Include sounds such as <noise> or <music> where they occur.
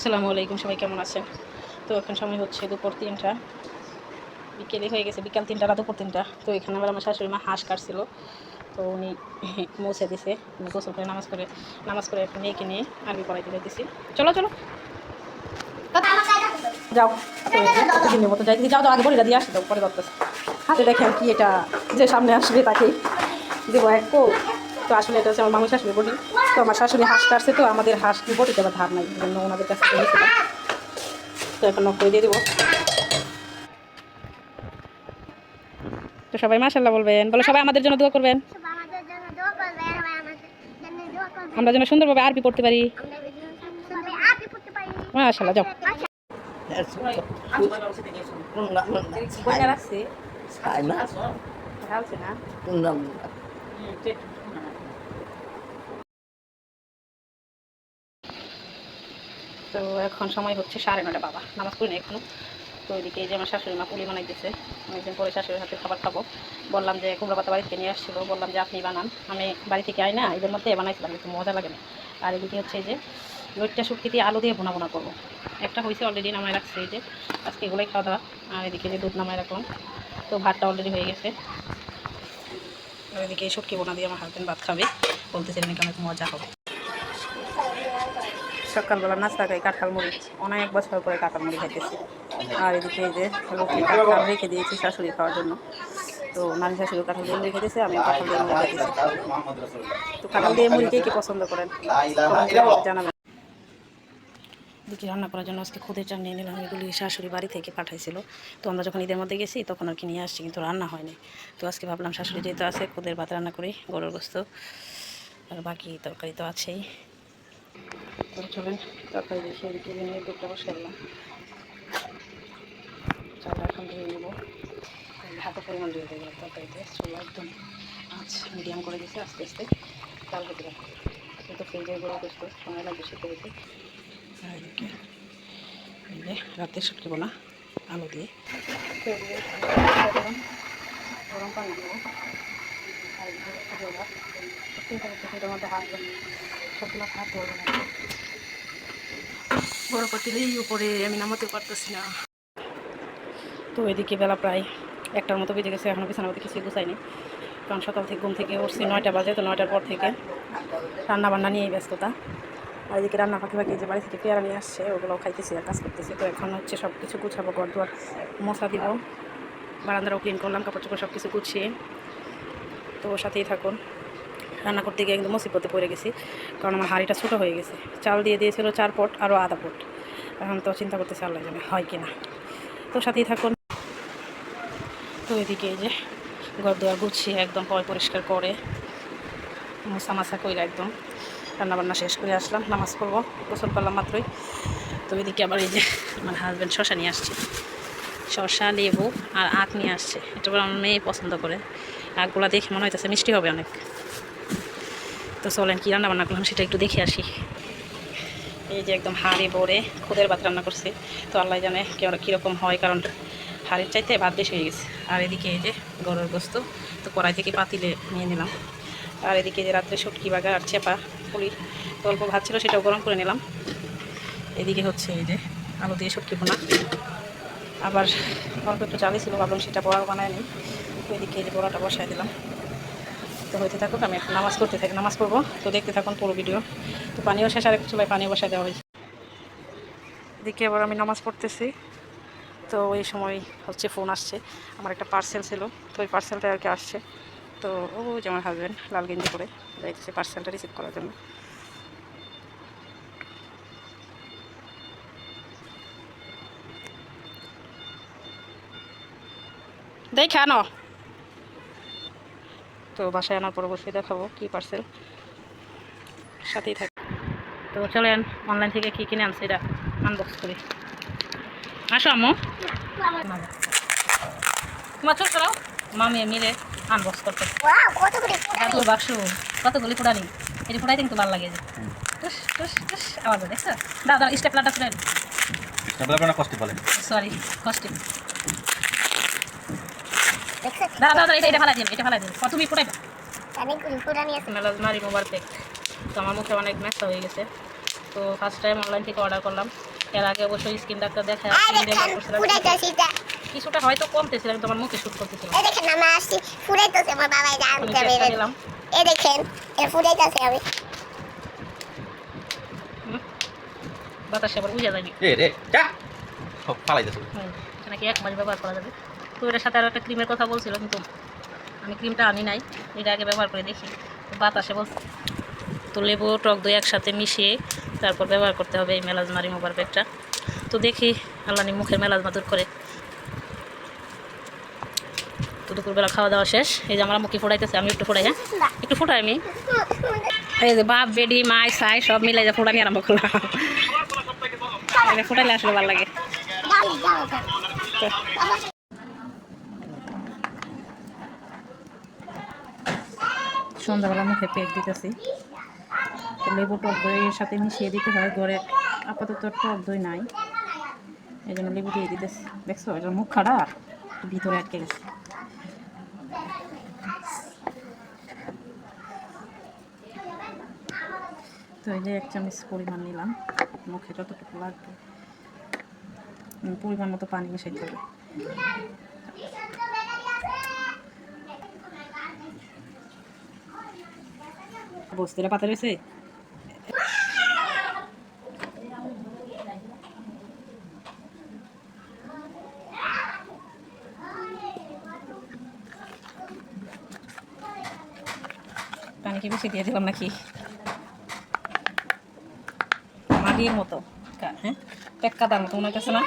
আসসালামু আলাইকুম, সবাই কেমন আছেন? তো এখন সময় হচ্ছে দুপুর তিনটা। বিকেলে হয়ে গেছে, বিকাল তিনটা, রাত দুপুর তিনটা। তো এখানে আবার আমার শাশুড়ি মা হাঁস কাটছিল। তো উনি <laughs> মুছে দিছে আমি গোসল করে নামাজ করে নামাজ করে একটা মেয়েকে নিয়ে আরবি পড়াইতে দিতেছি চলো চলো। যাও তো প্রতিদিনের মতো যাই যাও যাও, আগে বলিটা দিয়ে আসতে দাও পরে করতেছে হাতে দেখেন কি এটা যে সামনে আসবে তাকে। দেবো এক কোপ তো আসলে এটা হচ্ছে আমার মামু শাশুড়ি বলি তো আমার শাশুড়ি হাঁস কাটছে তো আমাদের হাঁস কি বটি দেবার ধার নাই এই জন্য ওনাদের কাছে তো এখন নক করে দিয়ে দেবো। তো সবাই মাশাল্লাহ বলবেন। বলে সবাই আমাদের জন্য দোয়া করবেন। সবাই আমাদের জন্য দোয়া করবে আর সবাই আমাদের জন্য দোয়া করবে আমরা যেন সুন্দরভাবে আরবি পড়তে পারি আমরা সবাই আপনি পড়তে পারি মাসাল্লাহ যাও তো এখন সময় হচ্ছে সাড়ে নটা বাবা। নামাজ পড়ি না এখনও। তো ওইদিকে যে আমার শাশুড়ি মা পুলি বানাইতেছে। অনেকদিন পরে শাশুড়ির হাতে খাবার খাব। বললাম যে কুমড়ো পাতা বাড়ি থেকে নিয়ে আসছিল। বললাম যে আপনি বানান। আমি বাড়ি থেকে আই না এদের মধ্যে বানাইছিলাম একটু মজা লাগে না। আর এদিকে হচ্ছে যে রোদটা শুটকি দিয়ে আলু দিয়ে বোনা বোনা করব। একটা হয়েছে অলরেডি নামায় রাখছে যে। আজকে এগুলোই খাওয়া দাওয়া। আর এদিকে যে দুধ নামায় রাখলাম। তো ভাতটা অলরেডি হয়ে গেছে। আর এদিকে শুটকি বোনা দিয়ে আমার হাজবেন্ড ভাত খাবে। বলতেছিলেন নাকি অনেক মজা হবে। সকালবেলা নাস্তা খাই কাঁঠাল মুড়ি। অনেক বছর পরে কাঁঠাল মুড়ি খাইতেছি। আর এদিকে এই যে লোককে কাঁঠাল রেখে দিয়েছি শাশুড়ি খাওয়ার জন্য। তো নানি শাশুড়ি কাঁঠাল দিয়ে মুড়ি খেতেছে আমি কাঁঠাল দিয়ে মুড়ি খাইতেছি। তো কাঁঠাল দিয়ে মুড়ি কে কি পছন্দ করেন? জানাবেন। এদিকে রান্না করার জন্য আজকে খুদের চাল নিয়ে নিলাম, এগুলি শাশুড়ি বাড়ি থেকে পাঠাইছিল। তো আমরা যখন ঈদের মধ্যে গেছি, তখন আর কি নিয়ে আসছি, কিন্তু রান্না হয়নি। তো আজকে ভাবলাম শাশুড়ি যেহেতু আছে, খুদের ভাত রান্না করি, গরুর গোস্ত, আর বাকি তরকারি তো আছেই। তো চলেন, তরকারি দেখে এদিকে নিয়ে দুধটা বসে দিলাম। চালটা এখন ধুয়ে নেব। হাতে পরিমাণ দিয়ে দেবো তরকারিতে, চুলা একদম আঁচ মিডিয়াম করে দিয়েছে আস্তে আস্তে। চাল হতে রাখব। কিন্তু ফ্রিজে গরু গোস্ত সময় লাগবে যে রাতে শুটকি বোনা আলু দিয়ে। তো গরম পানি দেবো। আর মধ্যে হাত সবগুলো ধরবো না। বড় উপরে আমি নামাতে পারতেছি না। তো এদিকে বেলা প্রায় একটার মতো বেজে গেছে এখনও বিছানার মধ্যে কিছুই গুছাইনি। কারণ সকাল থেকে ঘুম থেকে উঠছি নয়টা বাজে, তো নয়টার পর থেকে রান্না বান্না নিয়েই ব্যস্ততা। আর এদিকে রান্না ফাঁকি ফাঁকি যে বাড়ি থেকে পেয়ারা নিয়ে আসছে ওগুলো খাইতেছি আর কাজ করতেছি। তো এখন হচ্ছে সব কিছু গুছাবো ঘর দুয়ার মশা দিব বারান্দারও ক্লিন করলাম কাপড় চোপড় সব কিছু গুছিয়ে। তো ওর সাথেই থাকুন। রান্না করতে গিয়ে একদম মুসিবতে পড়ে গেছি। কারণ আমার হাঁড়িটা ছোটো হয়ে গেছে। চাল দিয়ে দিয়েছিল চার পট আরও আধা পট। এখন তো চিন্তা করতেছি আল্লাহ জানে হয় কি না। তো সাথেই থাকুন। তো এদিকে এই যে ঘর দুয়ার গুছিয়ে একদম পয় পরিষ্কার করে মশা মাছা করে একদম রান্নাবান্না শেষ করে আসলাম। নামাজ পড়ব, গোসল করলাম মাত্রই। তো এদিকে আবার এই যে আমার হাজব্যান্ড শশা নিয়ে আসছে। শশা লেবু আর আখ নিয়ে আসছে। এটা আমার মেয়ে পছন্দ করে। আখগুলা দেখে মনে হইতেছে মিষ্টি হবে অনেক। তো চলেন, কী রান্না বান্না করলাম সেটা একটু দেখে আসি। এই যে একদম হাড়ি ভরে খুদের ভাত রান্না করছে। তো আল্লাহ জানে কীরকম হয়, কারণ হাড়ির চাইতে ভাত বেশি হয়ে গেছে। আর এদিকে এই যে গরুর গোস্ত, তো কড়াই থেকে পাতিলে নিয়ে নিলাম। আর এদিকে যে রাত্রে শুটকি বাগা আর চেপা পুলি অল্প ভাত ছিল সেটাও গরম করে নিলাম। এদিকে হচ্ছে এই যে আলু দিয়ে শুটকি বোনা আবার অল্প একটু চালি ছিল, ভাবলাম সেটা বড়া বানায় নি তো এদিকে এই যে বড়াটা বসায় দিলাম। তো হইতে থাকুক, আমি নামাজ করতে থাকি নামাজ পড়ব। তো দেখতে থাকুন পুরো ভিডিও তো পানিও শেষ আর একটু চুলায় পানিও বসায় দেওয়া হয়েছে। এদিকে আবার আমি নামাজ পড়তেছি। তো এই সময় হচ্ছে ফোন আসছে। আমার একটা পার্সেল ছিল, তো ওই পার্সেলটা আর কি আসছে। তো ও যে আমার হাজব্যান্ড লাল গেঞ্জি করে যাইতেছে পার্সেলটা রিসিভ করার জন্য। দেখে আনো। তো বাসায় আনার পর অবশ্যই দেখাবো কী পার্সেল সাথেই থাকে। তো চলেন অনলাইন থেকে কী কিনে আনছে এটা আনবক্স করি। আসো আম্মু। তোমার চোখ চলাও মামি মিলে আনবক্স করতে। ওয়াও কত বাক্স কতগুলি ফুটানি? এই যে কিন্তু ভালো লাগে যে। টুস টুস টুস আওয়াজ দেখছ? দাদা স্টেপলারটা ফুটাই কষ্ট বলে সরি কস্টিউম দাদা দাদা এটা এটা ফেলাই দিন এটা ফেলাই দিন। তুমি মোবার প্যাক তো আমার মুখে অনেক ম্যাথা হয়ে গেছে। তো ফার্স্ট টাইম অনলাইন থেকে অর্ডার করলাম। এর আগে অবশ্যই স্কিন ডাক্তার দেখা এই স্কিন দেখেন করছিলাম ফুটাইতেছি এটা। কিছুটা হয়তো কমতেছিল কিন্তু আমার মুখে শ্যুট করতেছিল। এই দেখেন আমি আসছি। ফুটাইতেছে আমার বাবা এটা আমি আনতে একটা এই দেখেন এটা ফুটাইতেছে আমি। বাতাসে আবার বুঝা যায়নি এ রে যা! সব নাকি এক মাস ব্যবহার করা যাবে? তো এটার সাথে আরও একটা ক্রিমের কথা বলছিল কিন্তু আমি ক্রিমটা আনি নাই। এটা আগে ব্যবহার করে দেখি। বাতাসে বল তো লেবু টক দই একসাথে মিশিয়ে তারপর ব্যবহার করতে হবে এই মেলাজমা রিমুভার প্যাকটা তো দেখি আল্লানি মুখের মেলাজমা দূর করে। তো দুপুরবেলা খাওয়া দাওয়া শেষ। এই যে আমার মুখে ফোড়াইতেছে আমি একটু ফোড়াই হ্যাঁ? একটু ফোটাই আমি। এই যে বাপ বেডি মাই সাই সব মিলে যে ফোটানি আরম্ভ করলাম। ফোটাইলে আসলে ভালো লাগে যাও যাও যাও বাবা সন্ধ্যাবেলা মুখে পেক দিতেছি। তো লেবু টক দইয়ের সাথে মিশিয়ে দিতে হয়, ঘরে আপাতত টক দই নাই। এই জন্য লেবু দিয়ে দিতেছি। দেখছ এটার মুখ খারাপ ভিতরে আটকে গেছে। তো এই যে এক চামচ পরিমাণ নিলাম। মুখে যতটুকু লাগবে। পরিমাণ মতো পানি মিশাইতে হবে। বস্তিরা পাতা রয়েছে? পানি বেশি দিয়ে দিলাম নাকি? মাটির মতো। হ্যাঁ? পেক্কা দাম মতো মনে হইতেছে না?